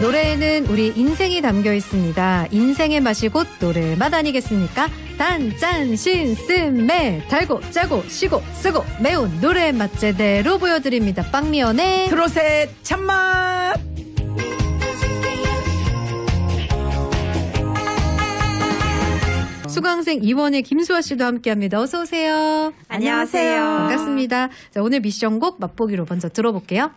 노래에는 우리 인생이 담겨 있습니다. 인생의 맛이 곧 노래 맛 아니겠습니까? 단, 짠, 신, 쓴, 매, 달고, 짜고, 시고, 쓰고, 매운 노래 맛 제대로 보여드립니다. 빵미연의 트롯의 참맛. 수강생 이원의 김수아 씨도 함께합니다. 어서 오세요. 안녕하세요. 반갑습니다. 자, 오늘 미션곡 맛보기로 먼저 들어볼게요.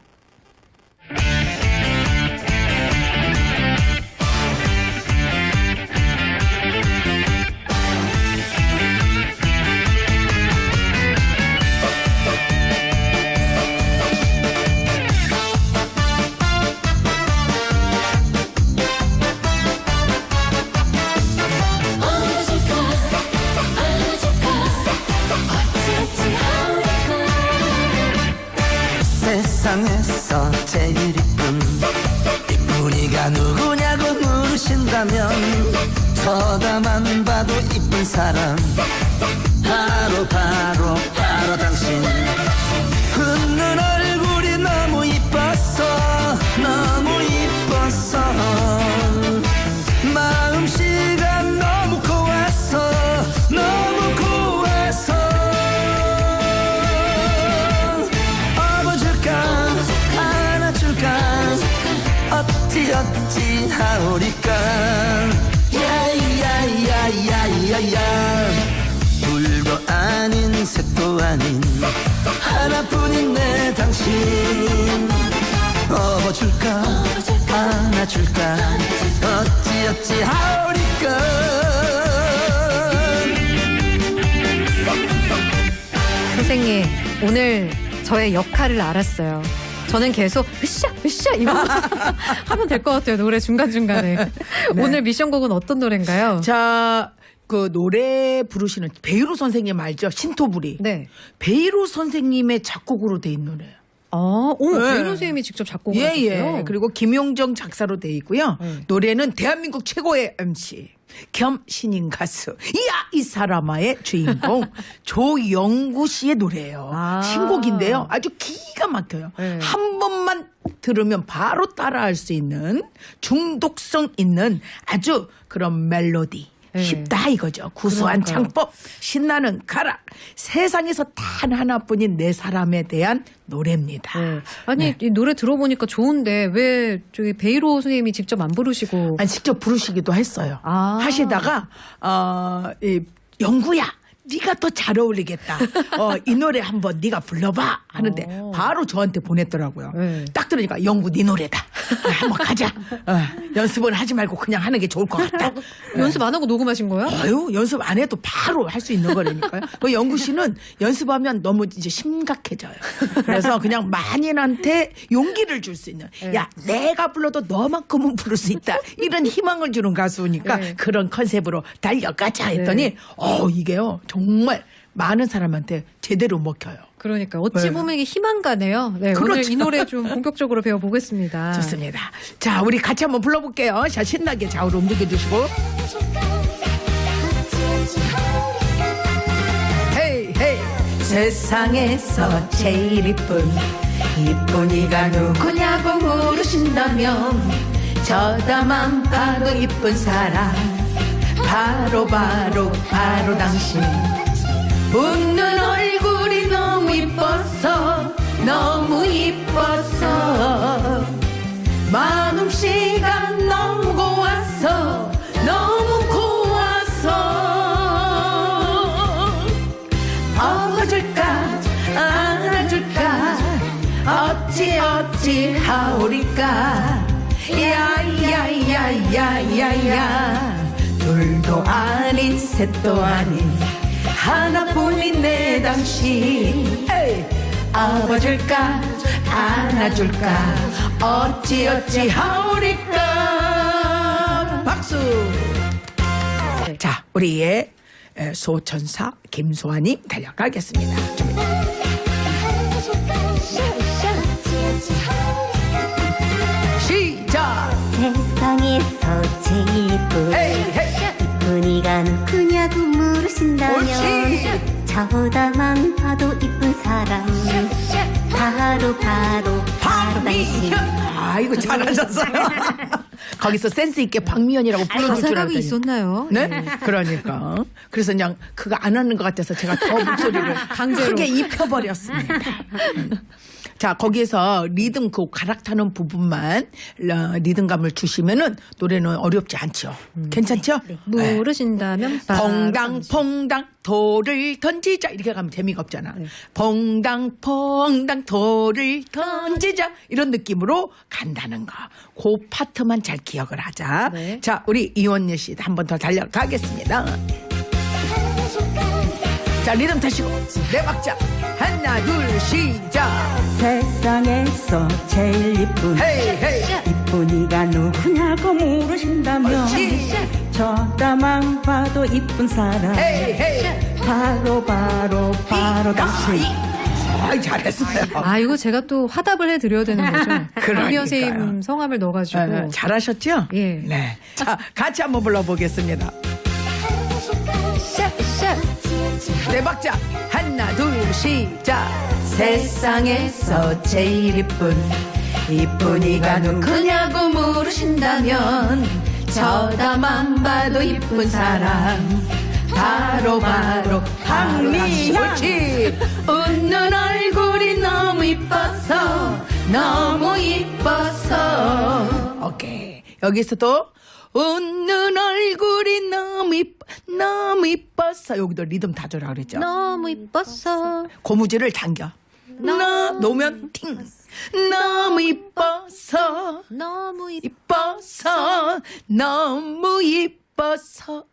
세상에서 제일 이쁜 이쁜이가 누구냐고 물으신다면 쳐다만 봐도 이쁜 사람. 바로 바로 바로 당신. 웃는 얼굴이 너무 이뻐서 너무 이뻐서 하오리까. 야야야야야야. 둘도 아닌 셋도 아닌 하나뿐인 내 당신. 업어줄까? 안아줄까? 어찌 어찌 하오리까. 선생님, 오늘 저의 역할을 알았어요. 저는 계속 으쌰 으쌰 이거만 하면 될 것 같아요. 노래 중간 중간에. 오늘 미션곡은 어떤 노래인가요? 자, 그 노래 부르시는 베이로 선생님 알죠? 신토부리. 네. 베이로 선생님의 작곡으로 돼 있는 노래예요. 아, 오, 네. 배로 선생님이 직접 작곡을 예, 하셨어요. 예. 그리고 김용정 작사로 돼 있고요. 네. 노래는 대한민국 최고의 MC 겸 신인 가수 이야 이 사람아의 주인공 조영구 씨의 노래예요. 아. 신곡인데요. 아주 기가 막혀요. 네. 한 번만 들으면 바로 따라할 수 있는 중독성 있는 아주 그런 멜로디. 네. 쉽다 이거죠. 구수한 그러니까요. 창법, 신나는 가락. 세상에서 단 하나뿐인 내 사람에 대한 노래입니다. 네. 아니 이 노래 들어보니까 좋은데 왜 저기 베이로 선생님이 직접 안 부르시고 아니 직접 부르시기도 했어요. 아. 하시다가 어, 이 영구야. 네가 더잘 어울리겠다. 어, 이 노래 한번 네가 불러봐 하는데 오. 바로 저한테 보냈더라고요. 네. 딱 들으니까 영구 네 노래다. 어, 한번 가자. 어, 연습은 하지 말고 그냥 하는 게 좋을 것 같다. 연습 안 하고 녹음하신 거예요? 아유 연습 안 해도 바로 할 수 있는 거라니까요. 그 영구 씨는 연습하면 너무 이제 심각해져요. 그래서 그냥 만인한테 용기를 줄 수 있는 네. 야 내가 불러도 너만큼은 부를 수 있다 이런 희망을 주는 가수니까 네. 그런 컨셉으로 달려가자 했더니 어 이게요 정말 많은 사람한테 제대로 먹혀요. 그러니까 어찌 네. 보면 이게 희망가네요. 네, 오늘 그렇죠. 이 노래 좀 본격적으로 배워보겠습니다. 좋습니다. 자 우리 같이 한번 불러볼게요. 자 신나게 좌우로 움직여 주시고 헤이 헤이 세상에서 제일 이쁜 이쁜이가 누구냐고 물으신다면 저다만 봐도 이쁜 사람 바로 바로 바로 당신. 웃는 얼굴이 너무 이뻐서 너무 이뻐서. 마음씨가 너무 고와서 너무 고와서. 업어줄까 안아줄까 어찌 어찌 하오리까. 야야야야야야 둘도 아닌 셋도 아닌 하나뿐인 내 당신. 에이. 업어줄까? 안아줄까? 어찌 어찌 하오리까? 박수! 자 우리의 에, 소천사 김소아님 달려가겠습니다. 시작! 세상에서 제일 이쁜이가 누구냐고 물으신다면. 저보다만 봐도 이쁜 사람 바로 바로 바로 당신. 아, 이거 잘하셨어요. 거기서 센스 있게 박미현이라고 불러줄 줄 가사가 알았더니. 있었나요? 네? 그러니까. 그래서 그냥 그거 안 하는 것 같아서 제가 더 목소리를 강제로. 크게 입혀버렸습니다. 음. 자, 거기에서 리듬 그 가락타는 부분만 어, 리듬감을 주시면은 노래는 어렵지 않죠. 괜찮죠? 네. 모르신다면 바로 퐁당. 퐁당 돌을 던지자 이렇게 가면 재미가 없잖아. 퐁당 퐁당 돌을 던지자 이런 느낌으로 간다는 거. 그 파트만 잘 기억을 하자. 네. 자, 우리 이원예 씨 한 번 더 달려가겠습니다. 자, 리듬 타시고 네 박자 하나 둘 시작. 세상에서 제일 이쁜 헤이 헤이. 이쁜이가 누구냐고 물으신다면 옳지. 쳐다만 봐도 이쁜 사람 헤이 헤이. 바로 바로 바로 당신 아, 잘했어요. 아 이거 제가 또 화답을 해드려야 되는 거죠. 그러니까요. 박미연 선생님 성함을 넣어가지고 네, 잘하셨죠? 예. 네. 자, 같이 한번 불러보겠습니다. 네 박자 하나 둘 시작 세상에서 제일 이쁜 이쁜이가 누구냐고 물으신다면 쳐다만 봐도 이쁜 사람. 바로 바로 옳지 웃는 얼굴이 너무 이뻐서 너무 이뻐서. 오케이. 여기서도 웃는 얼굴이 너무 이뻐 너무 이뻐서. 여기도 리듬 다져라 그랬죠? 너무 이뻤어. 고무줄을 당겨. 나 놓으면 팅 너무 이뻐서. 너무 이뻐. 이뻐서. 너무 이뻐서.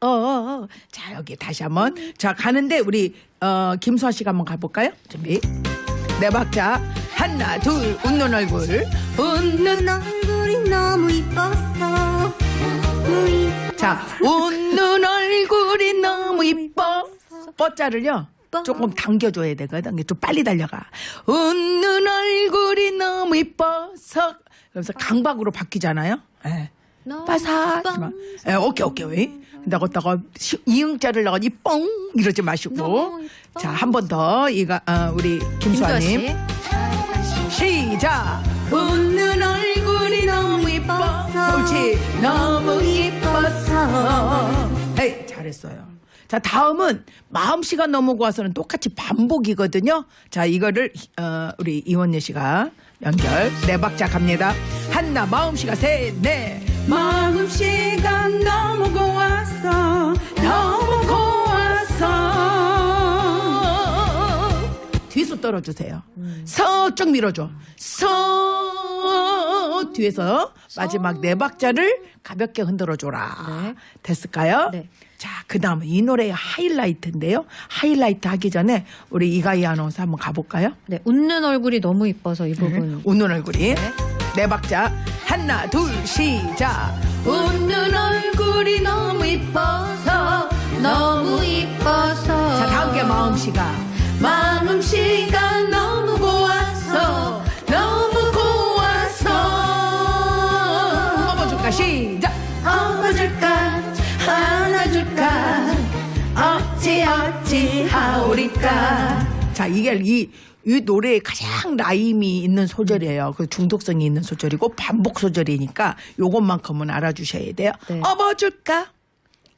자 여기 다시 한번. 자 가는데 우리 어 김수아 씨가 한번 가볼까요? 준비. 네 박자. 하나 둘 웃는 얼굴. 웃는 얼굴이 너무 이뻐서. 너무 이뻐. 자 웃는 얼굴이 너무 이뻐. 뻐자를요 조금 당겨줘야 되거든 좀 빨리 달려가. 웃는 얼굴이 너무 이뻐서 그래서 강박으로 바뀌잖아요. 예. 빠삭. 예, 오케이 오케이. 근데 거기다가 시- 이응자를 넣어니 뻥 이러지 마시고. 너무 이뻐. 자 한 번 더. 이가 어, 우리 김수아 김수아님 씨. 시작! 웃는 얼굴이 너무 이뻐서 옳지. 너무 이뻐서. 에이 잘했어요 자 다음은 마음씨가 넘어고 와서는 똑같이 반복이거든요 자 이거를 어, 우리 이원예 씨가 연결 네 박자 갑니다 한나 마음씨가 셋넷 마음씨가 너무 고와서 너무 고와서 뒤에서 떨어주세요. 서쪽 밀어줘. 서 뒤에서 마지막 네 박자를 가볍게 흔들어 줘라. 네. 됐을까요? 네. 자, 그 다음은 이 노래의 하이라이트인데요. 하이라이트 하기 전에 우리 이가희 아나운서 한번 가볼까요? 네, 웃는 얼굴이 너무 이뻐서 이 부분. 웃는 얼굴이. 네 박자. 하나, 둘, 시작. 웃는 얼굴이 너무 이뻐서. 너무 이뻐서. 자, 다음 게 마음씨가. 마음씨가 너무 하오리까? 자, 이게 이, 이 노래의 가장 라임이 있는 소절이에요. 그 중독성이 있는 소절이고 반복 소절이니까 요것만큼은 알아주셔야 돼요. 네. 업어줄까?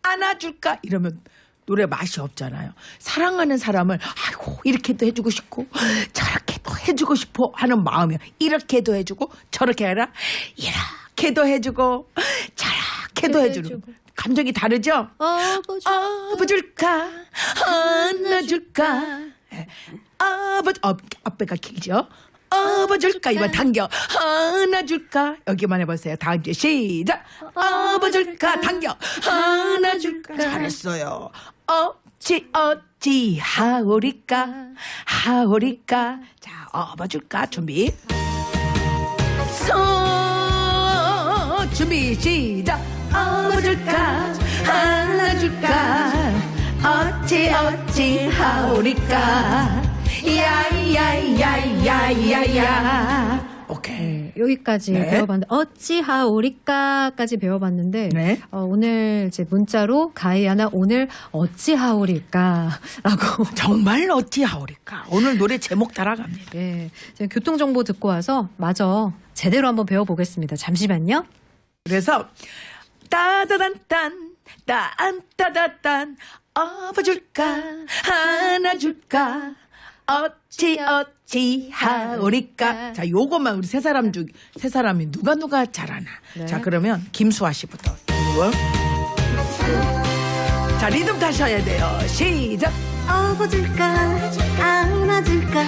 안아줄까? 이러면 노래 맛이 없잖아요. 사랑하는 사람을 아이고 이렇게도 해주고 싶고 저렇게도 해주고 싶어 하는 마음이야. 이렇게도 해주고 저렇게 해라. 이렇게도 해주고 저렇게도 해주는 해주고. 감정이 다르죠? 업어줄까? 안아줄까? 예. 업어 어, 앞배가 길죠? 업어줄까? 이번 당겨. 안아줄까? 여기만 해보세요. 다음 주에 시작. 업어줄까? 당겨. 안아줄까? 잘했어요. 어찌 어찌 하오리까? 하오리까? 자 업어줄까? 준비. 서 준비 시작 업어줄까 안아줄까 어찌 어찌 하오리까 야야야야야야 오케이 여기까지 네. 배워봤는데 어찌하오리까까지 배워봤는데 네. 어, 오늘 제 문자로 가이아나 오늘 어찌하오리까라고 정말 어찌하오리까. 오늘 노래 제목 따라갑니다. 예, 지금 교통 정보 듣고 와서 마저 제대로 한번 배워보겠습니다. 잠시만요. 그래서 따다단딴 딴따다딴 업어줄까 안아줄까 어찌 어찌 하오리까. 자 요것만 우리 세 사람 중 세 사람이 누가 누가 잘하나. 네. 자 그러면 김수아 씨부터. 자 리듬 타셔야 돼요. 시작. 업어줄까 안아줄까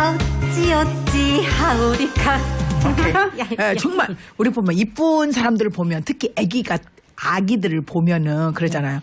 어찌 어찌 하오리까 예, 정말 우리 보면 이쁜 사람들을 보면 특히 아기가 아기들을 보면은 그러잖아요.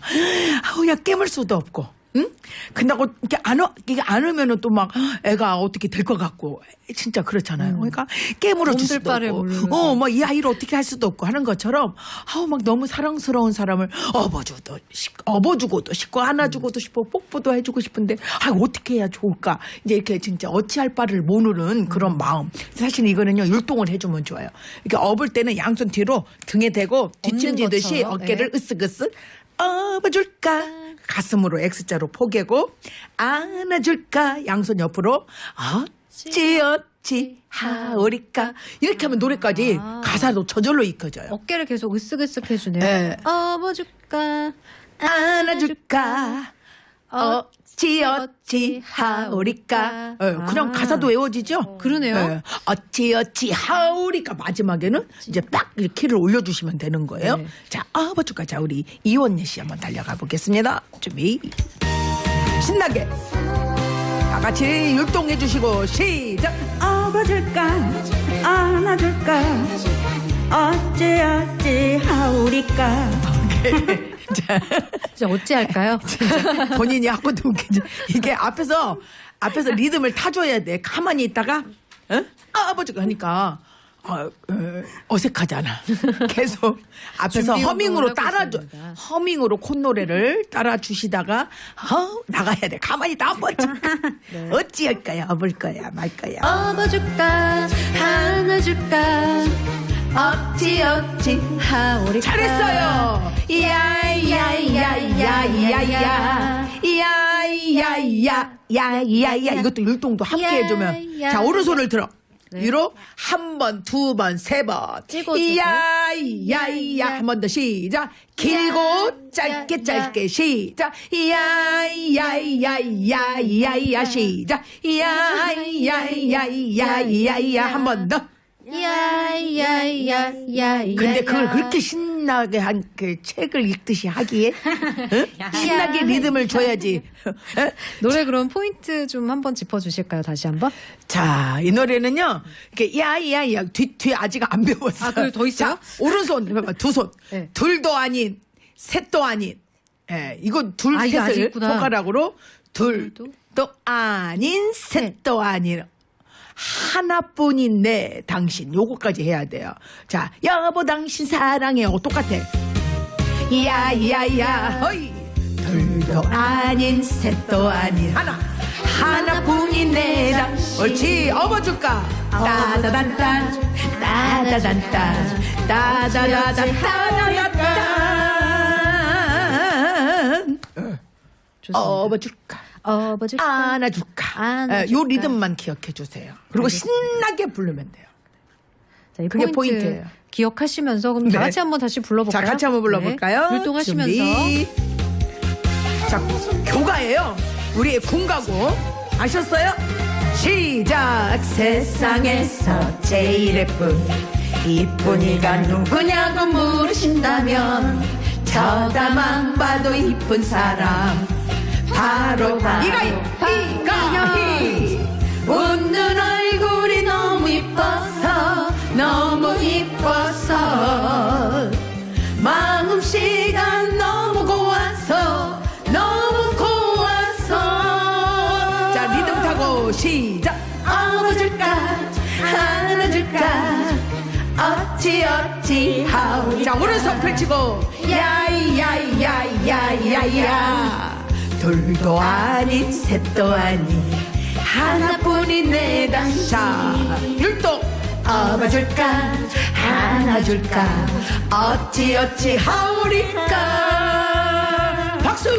아우 야 깨물 수도 없고. 응? 근다고 이렇게 안, 어- 이게 안 오면은 또 막 애가 어떻게 될 것 같고 진짜 그렇잖아요. 그러니까 깨물어 줄 수도 음. 없고. 어, 뭐이 아이를 어떻게 할 수도 없고 하는 것처럼 아우 막 너무 사랑스러운 사람을 업어주도 싶, 업어주고도 싶고 안아주고도 싶고 뽀뽀도 해주고 싶은데 아 어떻게 해야 좋을까 이제 이렇게 진짜 어찌할 바를 모르는 그런 마음 사실 이거는요 율동을 해주면 좋아요 이렇게 업을 때는 양손 뒤로 등에 대고 것처럼, 어깨를 네. 으쓱으쓱 업어줄까 가슴으로 X자로 포개고 안아줄까? 양손 옆으로 어찌 어찌 하오리까? 이렇게 하면 노래까지 아. 가사도 저절로 익혀져요. 어깨를 계속 으쓱으쓱 해주네요. 네. 업어줄까? 안아줄까? 어찌 어찌 하오리까? 어, 그냥 아. 가사도 외워지죠? 그러네요. 예. 어찌 어찌 하오리까? 마지막에는 이제 딱 이렇게 키를 올려주시면 되는 거예요. 네. 자 아버줄까 자 우리 이원예 씨 한번 달려가 보겠습니다. 준비 신나게. 다 같이 율동해 주시고 시작. 업어줄까? 안아줄까? 어찌 어찌 하오리까 진짜 어찌할까요? 본인이 하고도 웃기지. 이게 앞에서 앞에서 리듬을 타줘야 돼. 가만히 있다가 어? 아, 아버지가 하니까 어, 어, 어 색하잖아. 계속 앞에서 허밍으로 하고 따라줘. 있습니다. 허밍으로 콧노래를 따라 주시다가 어, 나가야 돼. 가만히 있다 아버지. 네. 어찌 할 거야? 업을 거야? 말 거야? 업어줄까 안아줄까 어찌 어찌 하오리까 잘했어요. 야야야야야야 야 야야야야야 이것도 율동도 함께 야, 해주면 야, 자 오른손을 들어 네. 위로 한 번, 두 번, 세 번. 찍어주고. 야야야 한 번 더 시작. 길고 짧게 야, 짧게 시작. 야야야야야야 시작. 야야야야야야 한 번 더. 야야야야 근데 그걸 그렇게 신나게 한 그 책을 읽듯이 하기에 응? 신나게 리듬을 줘야지. 에? 노래 그럼 포인트 좀 한번 짚어주실까요? 다시 한번 자, 이 노래는요. 이렇게 야야야 뒤 뒤에 아직 안 배웠어. 아, 그래도 더 있어요? 자, 오른손 해봐, 두 손. 네. 둘도 아닌 셋도 아닌. 예, 이거 둘 아, 이게 아직 셋을 있구나. 손가락으로? 둘도 아닌 셋도 아닌 하나뿐인 내 당신. 요거까지 해야 돼요. 자, 여보 당신 사랑해요. 똑같아. 야야야. 허이. 둘도 아닌 셋도 아닌 하나. 하나뿐인 내 당신. 옳지. 업어줄까? 따다단딴 따다단딴 따다다단 따다단딴 좋습니다. 업어줄까 업어줄까 안아줄까 안아줄까. 예, 요 리듬만 기억해 주세요 그리고 신나게 부르면 돼요 자, 이 그게 포인트 포인트예요. 기억하시면서 그럼 네. 다 같이 한번 다시 불러볼까요? 자, 같이 한번 불러볼까요? 네. 율동하시면서 준비. 자, 교가예요. 우리 군가고. 아셨어요? 시작! 세상에서 제일 예쁜 이쁜이가 누구냐고 물으신다면 쳐다만 봐도 이쁜 사람 바로 이가희! 이가희! 웃는 얼굴이 너무 이뻐서 너무 이뻐서. 마음씨가 너무 고와서 너무 고와서. 자 리듬 타고 시작. 업어줄까? 안아줄까? 어찌 어찌? 하오 자 오른손 펼치고. 야야야야야야 둘도 아닌 셋도 아닌 하나뿐인 내 당신 자 율동! 업어줄까? 안아줄까? 어찌 어찌 하오리까? 박수